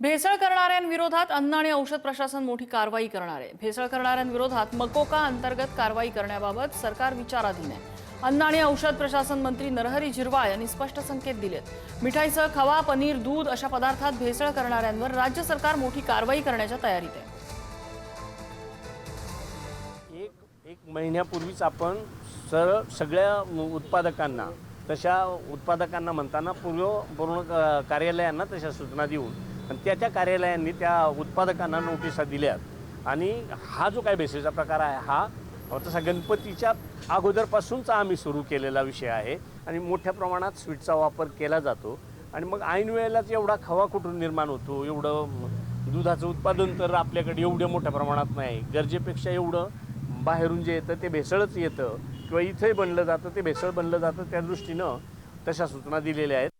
भेसळ करणाऱ्यांविरोधात अन्न आणि औषध प्रशासन मोठी कारवाई करणार आहे. भेसळ करणाऱ्यांविरोधात मकोका अंतर्गत कारवाई करण्याबाबत सरकार विचाराधीन आहे. अन्न आणि औषध प्रशासन मंत्री नरहरी झिरवाळ यांनी स्पष्ट संकेत दिलेत. मिठाईसह खवा पनीर दूध अशा पदार्थात भेसळ करणाऱ्यांवर राज्य सरकार मोठी कारवाई करण्याच्या तयारीत आहे. एक एक महिन्यापूर्वीच आपण सर सगळ्या उत्पादकांना तशा उत्पादकांना म्हणताना पूर्व पूर्ण कार्यालयांना तशा सूचना देऊन आणि त्या त्या कार्यालयांनी त्या उत्पादकांना नोटिसा दिल्यात. आणि हा जो काय भेसळीचा प्रकार आहे हा तसा गणपतीच्या अगोदरपासूनचा आम्ही सुरू केलेला विषय आहे आणि मोठ्या प्रमाणात स्वीटचा वापर केला जातो. आणि मग ऐन वेळेलाच एवढा खवा कुठून निर्माण होतो? एवढं दुधाचं उत्पादन तर आपल्याकडे एवढ्या मोठ्या प्रमाणात नाही. गरजेपेक्षा एवढं बाहेरून जे येतं ते भेसळच येतं. किंवा इथंही बनलं जातं ते भेसळ बनलं जातं त्या दृष्टीनं तशा सूचना दिलेल्या आहेत.